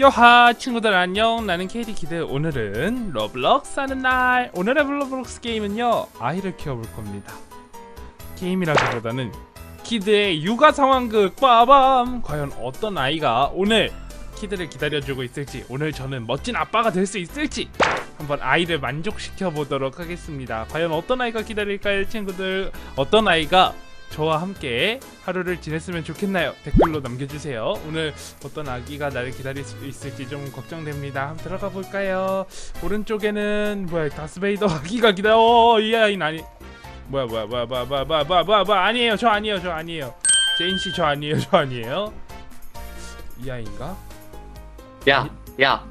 여하 친구들 안녕. 나는 KD 키드 오늘은 러블럭스 하는 날. 오늘의 러블럭스 게임은요 아이를 키워볼 겁니다. 게임이라기보다는 키드의 육아 상황극. 빠밤! 과연 어떤 아이가 오늘 키드를 기다려주고 있을지 오늘 저는 멋진 아빠가 될 수 있을지 한번 아이를 만족시켜 보도록 하겠습니다. 과연 어떤 아이가 기다릴까요 친구들? 어떤 아이가 저와 함께 하루를 지냈으면 좋겠나요? 댓글로 남겨주세요. 오늘 어떤 아기가 나를 기다릴 수 있을지 좀 걱정됩니다. 한번 들어가 볼까요? 오른쪽에는 뭐야 다스베이더 아기가 기다려. 어, 이 아이는 아니. 뭐야 뭐야 뭐야 뭐야 뭐야 뭐야 뭐야 뭐야 뭐야 아니에요 저 아니에요 저 아니에요 제인 씨 저 아니에요 저 아니에요 이 아이인가? 야, 야,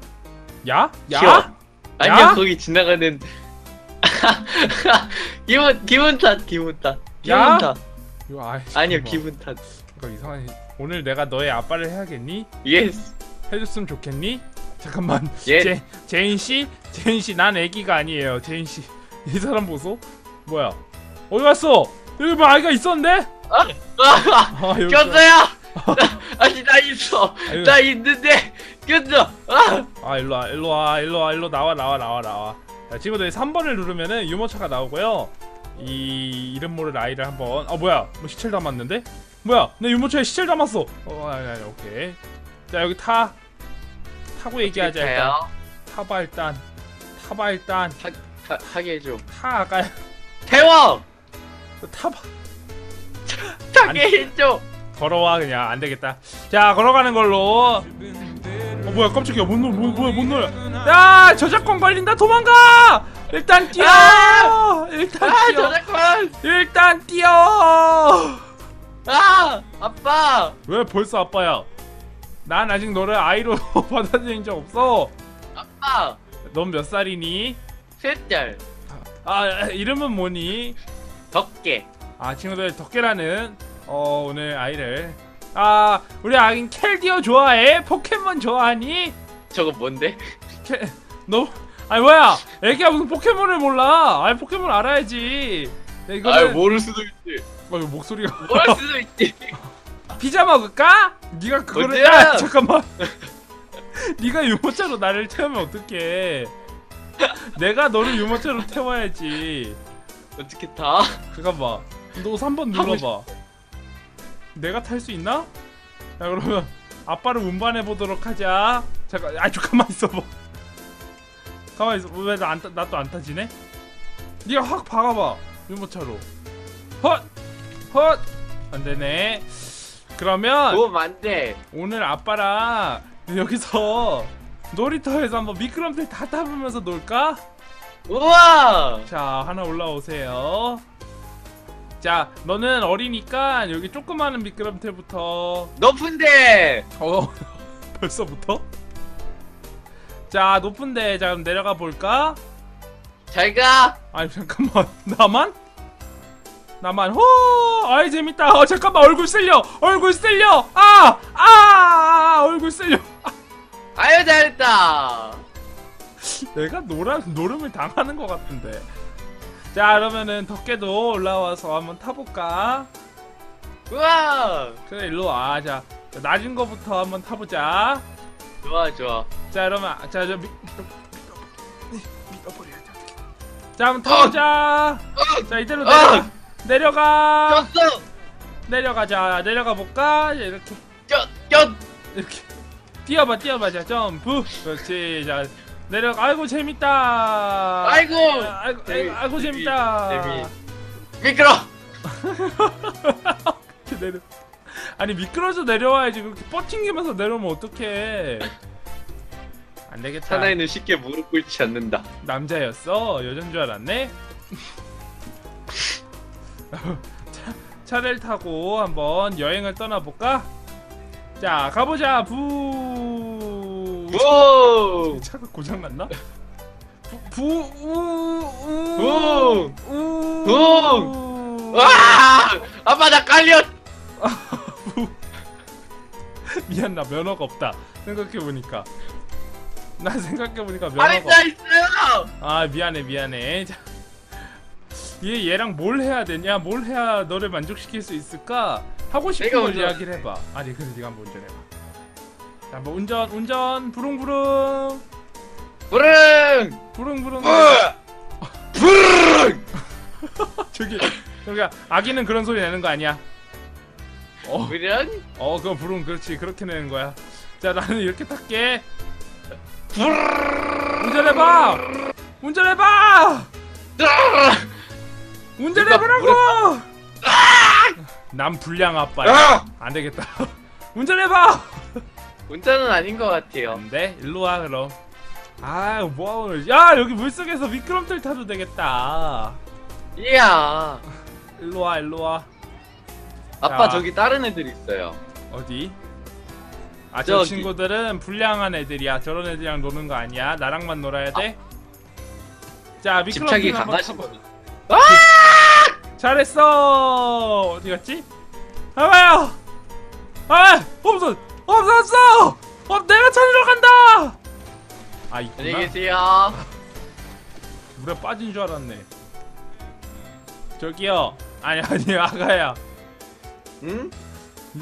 야? 야? 키워. 아니야 야? 거기 지나가는 기분 기분 탓 기분 탓 야? 기분 탓 이거 아이 아니요 잠깐만. 기분 탓 이거 이상하네 오늘 내가 너의 아빠를 해야겠니? 예스 해줬으면 좋겠니? 잠깐만 예 제, 제인 씨? 제인 씨, 난 애기가 아니에요. 제인 씨, 이 사람 보소? 뭐야? 어디 갔어? 여기 뭐 아이가 있었는데? 아, 아, 여기 꼈어요 아니 나 있어 아유. 나 있는데 꼈어 아 아, 일로 와, 일로 와, 일로 와, 일로 나와, 나와, 나와, 나와. 자, 친구들 3번을 누르면은 유모차가 나오고요. 이 이름 모를 아이를 한번. 아, 뭐야? 뭐 시체를 담았는데? 뭐야? 내 유모차에 시체를 담았어. 어, 아니, 아니, 오케이. 자, 여기 타. 타고 얘기하자 일단. 해요 타봐 일단. 타봐 일단. 하, 하게 해줘 타 아까 태워 타봐. 타게 해줘 걸어와 그냥 안 되겠다. 자 걸어가는 걸로. 어 뭐야 깜짝이야 못 놀, 뭐, 뭐야 못 놀. 야 저작권 걸린다 도망가. 일단 뛰어. 일단 아 뛰어. 저작권 일단 뛰어. 아 아빠 왜 벌써 아빠야? 난 아직 너를 아이로 받아들인 적 없어. 아빠 넌 몇 살이니? 셋짤 아 이름은 뭐니? 덕계 아 친구들 덕계라는 어 오늘 아이를 아 우리 아긴 켈디어 좋아해? 포켓몬 좋아하니? 저거 뭔데 캐, 너 아니 뭐야? 애기야 무슨 포켓몬을 몰라? 아니 포켓몬 알아야지. 야, 이거는 아유 모를 수도 있지. 어, 이거 목소리가 모를 수도 있지. 피자 먹을까? 네가 그거를 언제야? 야 잠깐만. 네가 유모차로 나를 태우면 어떡해? 내가 너를 유모차로 태워야지. 어떻게 타? 잠깐만. 너 3번 눌러봐. 내가 탈 수 있나? 자 그러면 아빠를 운반해 보도록 하자. 잠깐 아 잠깐만 있어봐 가만 있어. 왜나안나 또 안 타지네? 네가 확 박아봐 유모차로. 헛 헛! 안되네. 그러면 도움 안돼 오늘 아빠랑 여기서 놀이터에서 한번 미끄럼틀 다 타보면서 놀까? 우와! 자 하나 올라오세요. 자 너는 어리니까 여기 조그마한 미끄럼틀부터 높은데! 어 벌써부터? 자 높은데 자 그럼 내려가 볼까? 잘가! 아니 잠깐만. 나만? 나만? 호! 아이 재밌다. 어 잠깐만. 얼굴 쓸려. 얼굴 쓸려. 아아! 아, 얼굴 쓸려. 아유 잘했다. 내가 노라, 노름을 당하는 것 같은데. 자 그러면은 덕계도 올라와서 한번 타볼까? 우와! 그래 일로 와 자 낮은 거부터 한번 타보자 좋아 좋아. 자 그러면 자저 믿어버려야지 자 한번 타보자. 자 이대로 내려가 어! 내려가. 꼈어! 내려가자. 내려가 볼까? 이렇게. 꼈꼈. 이렇게. 뛰어봐 뛰어봐. 자 점프. 그렇지. 자 내려가. 아이고 재밌다. 아이고! 아이고 아이고, 재미, 아이고 재미, 재밌다. 재미. 미끄러! 내려 아니 미끄러져 내려와야지. 그렇게 뻗팅기면서 내려오면 어떡해? 안 되겠다. 사나이는 쉽게 무릎 꿇지 않는다. 남자였어? 여잔 줄 알았네? 차, 차를 타고 한번 여행을 떠나볼까? 자 가보자. 부! 오 차가 고장났나? 부우우우 와 아빠 나 깔려 미안 나 면허가 없다. 생각해보니까. 나 생각해보니까 아니 면허가 나 있어요! 아 미안해 미안해. 자, 얘 얘랑 뭘 해야 되냐? 뭘 해야 너를 만족시킬 수 있을까? 하고 싶은 내가 걸 이야기를 해봐. 아니 근데 네가 한번 먼저 해봐. 자, 뭐 운전, 운전, 부릉부릉, 부릉! 부릉부릉. 부릉! 저기, 저기 아기는 그런 소리 내는 거 아니야? 어, 부릉? 어, 그거 부릉 그렇지, 그렇게 내는 거야. 자, 나는 이렇게 탈게. 운전해봐. 운전해봐. 운전해보라고. 난 불량 아빠야. 아! 안 되겠다. 운전해봐. 운전은 아닌 것 같아요. 안 돼 일로 와 그럼 아 뭐야 오늘 야 여기 물속에서 미끄럼틀 타도 되겠다 이야. 일로 와 일로 와 아빠 자. 저기 다른 애들 있어요. 어디 아 저 저기. 친구들은 불량한 애들이야 저런 애들이랑 노는 거 아니야 나랑만 놀아야 돼자 미끄럼틀 한번 타봐. 분. 잘했어 어디 갔지 아봐요 아 없어 없었어 어 내가 찾으러 간다 아 있구나 안녕히 계세요. 물에 빠진 줄 알았네. 저기요. 아니 아니 아가야. 응?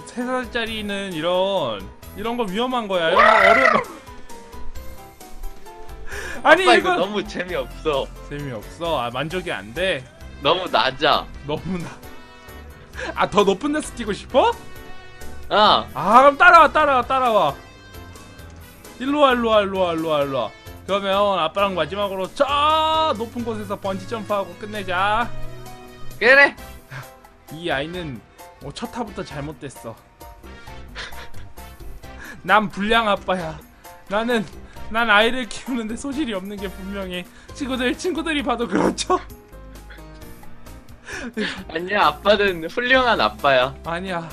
세 살짜리는 이런 이런 거 위험한 거야. 이런 거 어른. 아니 아빠 이거 너무 재미없어. 재미없어. 아 만족이 안 돼. 너무 낮아. 너무 나. 아 더 높은 데서 뛰고 싶어? 아, 아 그럼 따라와 따라와 따라와. 일로 와 일로 와 일로 와 일로 와 일로 와. 그러면 아빠랑 마지막으로 저 높은 곳에서 번지 점프하고 끝내자. 그래. 이 아이는 어, 첫 타부터 잘못됐어. 난 불량 아빠야. 나는 난 아이를 키우는데 소질이 없는 게 분명해. 친구들 친구들이 봐도 그렇죠? 아니야, 아빠는 훌륭한 아빠야. 아니야.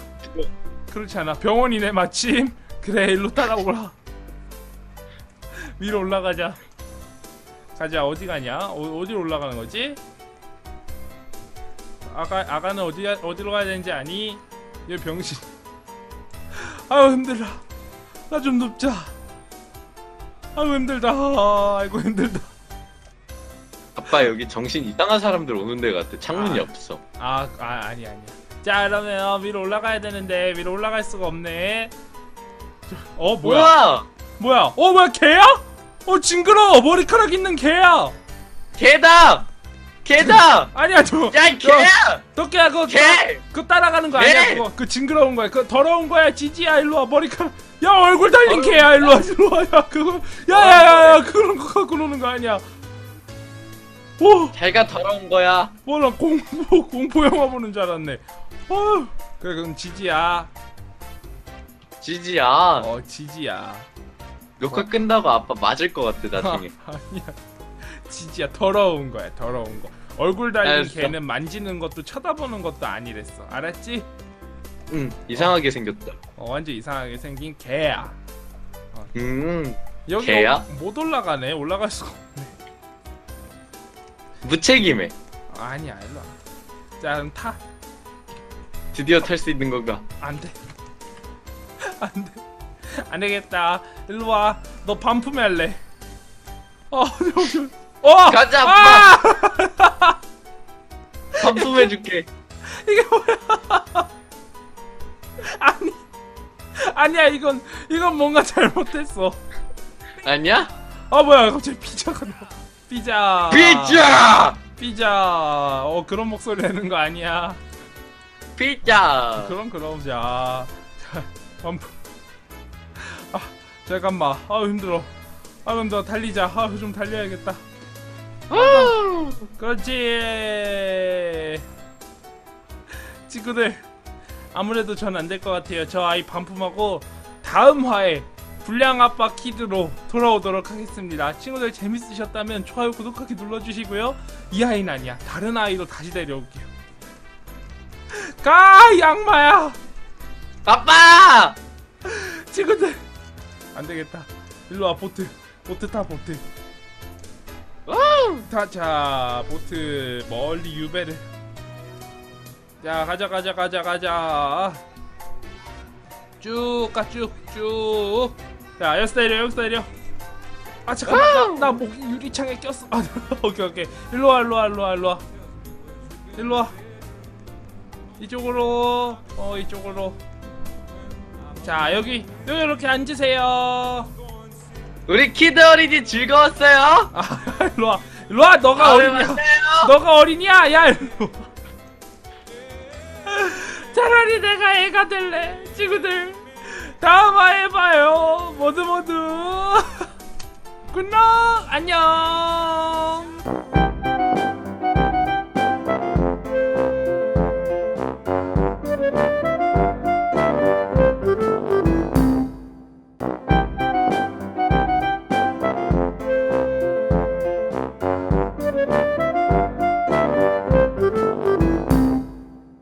그렇지 않아. 병원이네 마침. 그래 일로 따라오라. 위로 올라가자. 가자 어디 가냐? 어, 어디로 올라가는 거지? 아가 아가는 어디 어디로 가야 되는지 아니? 얘 병신. 아유 힘들다. 나 좀 눕자. 아유 힘들다. 아이고 힘들다. 아빠 여기 정신 이상한 사람들 오는 데 같아. 창문이 아. 없어. 아, 아 아니 아니야. 자 그러면 위로 올라가야 되는데 위로 올라갈 수가 없네. 저- 어 뭐야? 뭐야? 뭐야? 어 뭐야 개야? 어 징그러 머리카락 있는 개야. 개다! 개다! 아니야 저. 야, 이 개야! 너 개야 그거 개! 따- 그거 따라가는 거 아니야 개! 그거 그 징그러운 거야. 그 더러운 거야 지지야 일로 와 머리카락. 야 얼굴 달린 개야 일로 와 일로 와. 야 그거 야야야야 그런 거 갖고 노는 거 아니야. 오. 잘가 더러운 거야. 뭐나 공포 공포 영화 보는 줄 알았네. 어. 그래 그럼 지지야. 지지야. 어 지지야. 녹화 끝나고 아빠 맞을 것 같아, 나중에. 아니야. 지지야 더러운 거야 더러운 거. 얼굴 달린 알았어. 개는 만지는 것도 쳐다보는 것도 아니랬어. 알았지? 응, 이상하게 생겼다. 어, 완전 이상하게 생긴 개야. 음, 여기 개야? 못 올라가네. 올라갈 수가 없네. 무책임해. 아니야 일로 와. 자 그럼 타. 드디어 탈 수 있는 건가? 안 돼. 안 돼. 안 되겠다. 일로 와. 너 반품해 할래. 어, 저기. 어! 가자, 아! 반품해줄게. 이게 뭐야? 아니. 아니야, 이건 이건 뭔가 잘못했어. 아니야? 아, 뭐야? 갑자기 피자가 나와. 피자. 피자! 피자. 어, 그런 목소리 내는 거 아니야. 피자! 그럼 그럼 자. 자, 반품. 아, 잠깐만. 아, 힘들어. 아, 그럼 너 달리자. 아, 좀 달려야겠다. 우! 그렇지. 친구들 아무래도 전 안 될 것 같아요. 저 아이 반품하고 다음 화에 불량 아빠 키드로 돌아오도록 하겠습니다. 친구들 재밌으셨다면 좋아요, 구독하기 눌러주시고요. 이 아이는 아니야. 다른 아이로 다시 데려올게요. 가, 이 악마야. 아빠! 친구들 안 되겠다. 일로 와 보트. 보트 타 보트. 타자 보트 멀리 유배를. 자 가자 가자 가자 가자. 쭉가쭉쭉. 자 여기서 내려 여기서 내려. 아 잠깐만 나, 나 목이 유리창에 꼈어. 아 오케이 오케이 일로 와 일로 와 일로 와 일로 와. 일로 와. 이쪽으로 어 이쪽으로. 자 여기 여기 이렇게 앉으세요 우리 키드 어린이 즐거웠어요? 아 일로 와. 일로 와 너가 다음에 어린이야. 만나요. 너가 어린이야. 야 일로. 차라리 내가 애가 될래 친구들. 다음화 해봐요. 모두 모두. 굿럭 안녕